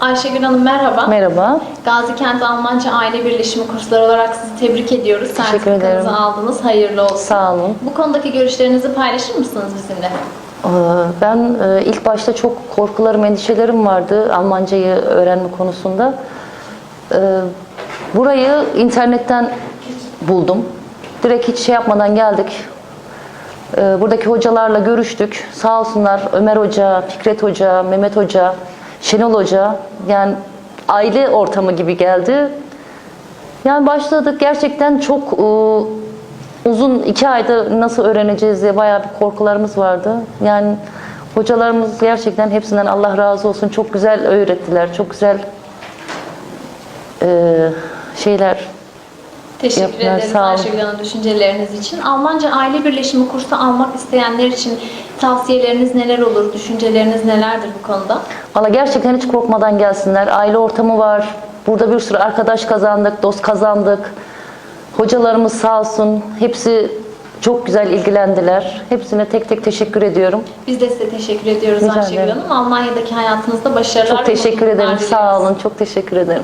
Ayşegül Hanım merhaba. Merhaba. Gazikent Almanca Aile Birleşimi kursları olarak sizi tebrik ediyoruz. Teşekkür ederim. aldınız. Hayırlı olsun. Sağ olun. Bu konudaki görüşlerinizi paylaşır mısınız bizimle? Ee, Ben e, ilk başta çok korkularım, endişelerim vardı Almancayı öğrenme konusunda. Ee, Burayı internetten buldum. Direkt hiç şey yapmadan geldik. Ee, Buradaki hocalarla görüştük. Sağ olsunlar Ömer Hoca, Fikret Hoca, Mehmet Hoca, Şenol Hoca. Yani aile ortamı gibi geldi. Yani başladık gerçekten çok e, uzun iki ayda nasıl öğreneceğiz diye bayağı bir korkularımız vardı. Yani hocalarımız gerçekten hepsinden Allah razı olsun çok güzel öğrettiler. Çok güzel e, şeyler Teşekkür Yaptılar, ederiz sağ olun. Ayşegül Hanım düşünceleriniz için. Almanca Aile Birleşimi kursu almak isteyenler için tavsiyeleriniz neler olur? Düşünceleriniz nelerdir bu konuda? Valla gerçekten hiç korkmadan gelsinler. Aile ortamı var. Burada bir sürü arkadaş kazandık, dost kazandık. Hocalarımız sağ olsun. Hepsi çok güzel ilgilendiler. Hepsine tek tek teşekkür ediyorum. Biz de size teşekkür ediyoruz Rica Ayşegül ederim. Hanım. Almanya'daki hayatınızda başarılar Çok teşekkür ederim. Sağ olun. Çok teşekkür ederim.